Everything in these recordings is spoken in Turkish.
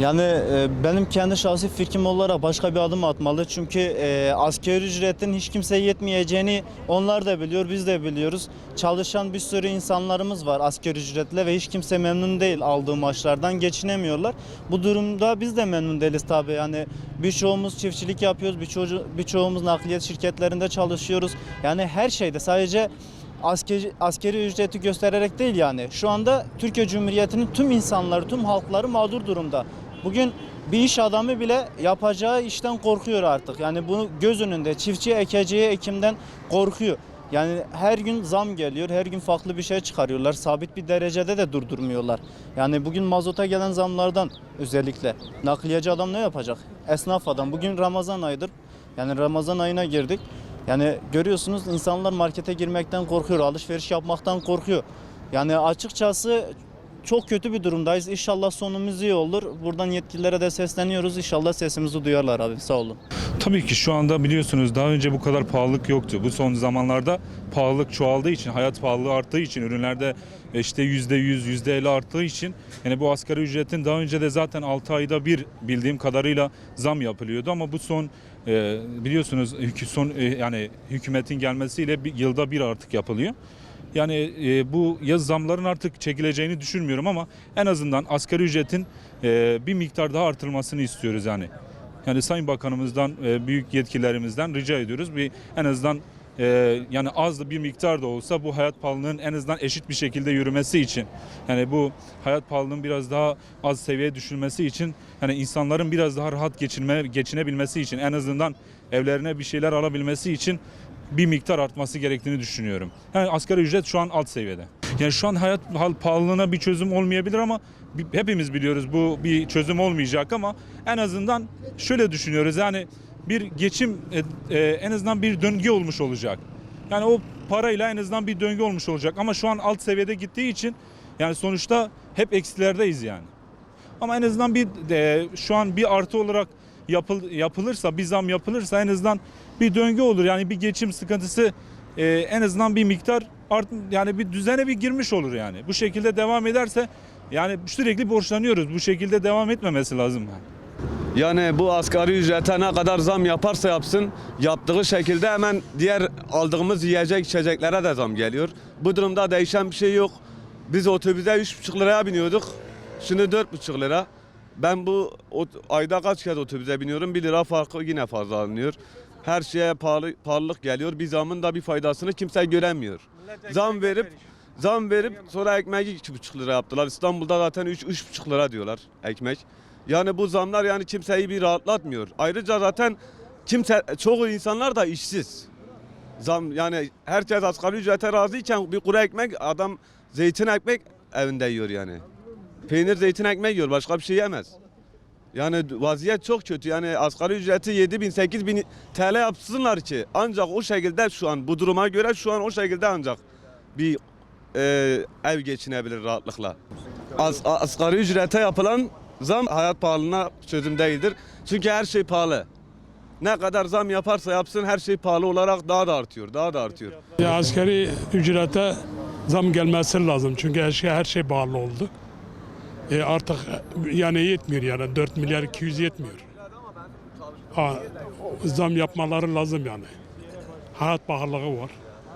Yani e, benim kendi şahsi fikrim olarak başka bir adım atmalı. Çünkü e, asgari ücretin hiç kimseye yetmeyeceğini onlar da biliyor, biz de biliyoruz. Çalışan bir sürü insanlarımız var asgari ücretle ve hiç kimse memnun değil aldığı maaşlardan geçinemiyorlar. Bu durumda biz de memnun değiliz tabii. Yani birçoğumuz çiftçilik yapıyoruz, birçoğu, birçoğumuz nakliyat şirketlerinde çalışıyoruz. Yani her şeyde sadece askeri, askeri ücreti göstererek değil yani. Şu anda Türkiye Cumhuriyeti'nin tüm insanları, tüm halkları mağdur durumda. Bugün bir iş adamı bile yapacağı işten korkuyor artık. Yani bunu göz önünde çiftçi ekeceği ekimden korkuyor. Yani her gün zam geliyor, her gün farklı bir şey çıkarıyorlar. Sabit bir derecede de durdurmuyorlar. Yani bugün mazota gelen zamlardan özellikle nakliyeci adam ne yapacak? Esnaf adam. Bugün Ramazan ayıdır. Yani Ramazan ayına girdik. Yani görüyorsunuz insanlar markete girmekten korkuyor, alışveriş yapmaktan korkuyor. Yani açıkçası çok kötü bir durumdayız. İnşallah sonumuz iyi olur. Buradan yetkililere de sesleniyoruz. İnşallah sesimizi duyarlar abi. Sağ olun. Tabii ki şu anda biliyorsunuz daha önce bu kadar pahalılık yoktu. Bu son zamanlarda pahalılık çoğaldığı için, hayat pahalılığı arttığı için, ürünlerde işte %100, %50 arttığı için yani bu asgari ücretin daha önce de zaten 6 ayda bir bildiğim kadarıyla zam yapılıyordu ama bu son e, biliyorsunuz son e, yani hükümetin gelmesiyle bir yılda bir artık yapılıyor. Yani e, bu yaz zamların artık çekileceğini düşünmüyorum ama en azından asgari ücretin e, bir miktar daha artırılmasını istiyoruz yani. Yani Sayın Bakanımızdan, e, büyük yetkililerimizden rica ediyoruz. Bir en azından e, yani az da bir miktar da olsa bu hayat pahalılığının en azından eşit bir şekilde yürümesi için yani bu hayat pahalılığının biraz daha az seviyeye düşürmesi için yani insanların biraz daha rahat geçinme geçinebilmesi için en azından evlerine bir şeyler alabilmesi için bir miktar artması gerektiğini düşünüyorum. Yani asgari ücret şu an alt seviyede. Yani şu an hayat hal pahalılığına bir çözüm olmayabilir ama hepimiz biliyoruz bu bir çözüm olmayacak ama en azından şöyle düşünüyoruz yani bir geçim e, e, en azından bir döngü olmuş olacak. Yani o parayla en azından bir döngü olmuş olacak ama şu an alt seviyede gittiği için yani sonuçta hep eksilerdeyiz yani. Ama en azından bir e, şu an bir artı olarak yapıl, yapılırsa, bir zam yapılırsa en azından bir döngü olur. Yani bir geçim sıkıntısı e, en azından bir miktar art, yani bir düzene bir girmiş olur yani. Bu şekilde devam ederse yani sürekli borçlanıyoruz. Bu şekilde devam etmemesi lazım. Yani. Bu asgari ücrete ne kadar zam yaparsa yapsın yaptığı şekilde hemen diğer aldığımız yiyecek içeceklere de zam geliyor. Bu durumda değişen bir şey yok. Biz otobüse 3,5 liraya biniyorduk. Şimdi 4,5 lira. Ben bu o- ayda kaç kez otobüse biniyorum? 1 lira farkı yine fazla alınıyor. Her şeye pahalı, pahalılık geliyor. Bir zamın da bir faydasını kimse göremiyor. Zam verip zam verip sonra ekmeği 2,5 lira yaptılar. İstanbul'da zaten 3 3,5 lira diyorlar ekmek. Yani bu zamlar yani kimseyi bir rahatlatmıyor. Ayrıca zaten kimse çoğu insanlar da işsiz. Zam yani herkes asgari ücrete razıyken bir kuru ekmek adam zeytin ekmek evinde yiyor yani. Peynir zeytin ekmek yiyor başka bir şey yemez. Yani vaziyet çok kötü. Yani asgari ücreti 7 bin 8 bin TL yapsınlar ki ancak o şekilde şu an bu duruma göre şu an o şekilde ancak bir e, ev geçinebilir rahatlıkla. As, asgari ücrete yapılan zam hayat pahalılığına çözüm değildir. Çünkü her şey pahalı. Ne kadar zam yaparsa yapsın her şey pahalı olarak daha da artıyor, daha da artıyor. Ya askeri ücrete zam gelmesi lazım çünkü her şey her şey pahalı oldu. E artık yani yetmiyor yani 4 milyar 200 yetmiyor. Ha, zam yapmaları lazım yani. Hayat pahalılığı var.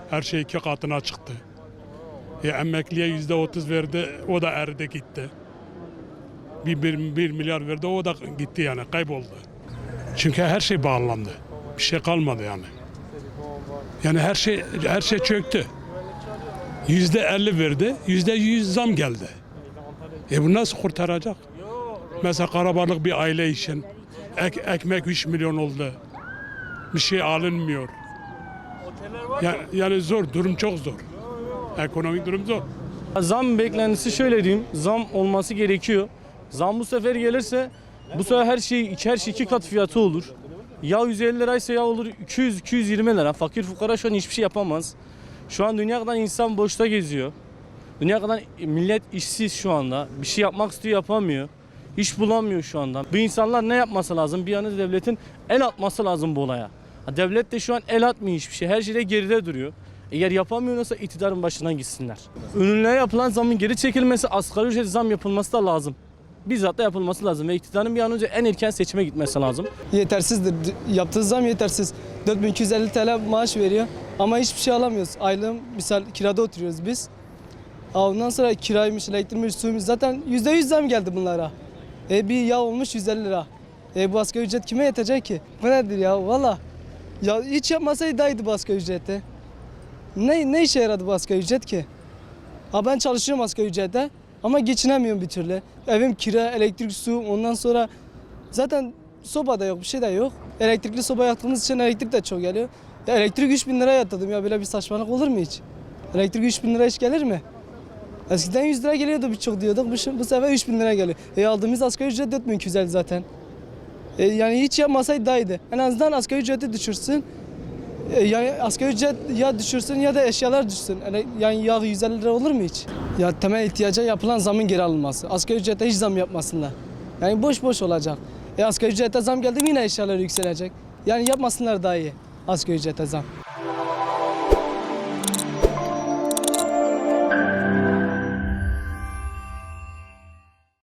Her şey iki katına çıktı. E, emekliye yüzde otuz verdi, o da eridi gitti. Bir, bir, bir milyar verdi, o da gitti yani, kayboldu. Çünkü her şey bağlandı. Bir şey kalmadı yani. Yani her şey her şey çöktü. Yüzde elli verdi, yüzde yüz zam geldi. E bu nasıl kurtaracak? Mesela karabalık bir aile için ek, ekmek 3 milyon oldu. Bir şey alınmıyor. Yani, yani zor, durum çok zor. Ekonomik durum zor. Zam beklentisi şöyle diyeyim. Zam olması gerekiyor. Zam bu sefer gelirse bu sefer her şey her şey iki kat fiyatı olur. Ya 150 liraysa ya olur 200 220 lira. Fakir fukara şu an hiçbir şey yapamaz. Şu an dünya kadar insan boşta geziyor. Dünya kadar millet işsiz şu anda. Bir şey yapmak istiyor yapamıyor. İş bulamıyor şu anda. Bu insanlar ne yapması lazım? Bir yana devletin el atması lazım bu olaya. Devlet de şu an el atmıyor hiçbir şey. Her şeyde geride duruyor. Eğer yapamıyorsa iktidarın başından gitsinler. Ürünlere yapılan zamın geri çekilmesi, asgari ücret zam yapılması da lazım. bizzat da yapılması lazım ve iktidarın bir an önce en erken seçime gitmesi lazım. yetersizdir. Yaptığı zam yetersiz. 4250 TL maaş veriyor ama hiçbir şey alamıyoruz. Aylığım misal kirada oturuyoruz biz. Ondan sonra kiraymış, elektrikmiş, suymuş zaten %100 zam geldi bunlara. E bir yağ olmuş 150 lira. E bu asgari ücret kime yetecek ki? Bu nedir ya valla. Ya hiç yapmasaydı daha iyiydi bu asgari ücreti. Ne, ne işe yaradı bu asgari ücret ki? Ha ben çalışıyorum asgari ücrete ama geçinemiyorum bir türlü. Evim kira, elektrik, su ondan sonra zaten soba da yok, bir şey de yok. Elektrikli soba yaktığımız için elektrik de çok geliyor. Ya elektrik 3000 lira yatırdım ya böyle bir saçmalık olur mu hiç? Elektrik 3000 lira hiç gelir mi? Eskiden 100 lira geliyordu birçok diyorduk. Bu, bu sefer 3000 lira geliyor. E aldığımız asgari ücret 4250 zaten. E yani hiç yapmasaydı daha iyiydi. En azından asgari ücreti düşürsün. E yani asgari ücret ya düşürsün ya da eşyalar düşsün. Yani- Yani yağ 150 lira olur mu hiç? Ya temel ihtiyaca yapılan zamın geri alınması. Asgari ücrete hiç zam yapmasınlar. Yani boş boş olacak. E asgari ücrete zam geldi mi yine eşyalar yükselecek. Yani yapmasınlar daha iyi asgari ücrete zam.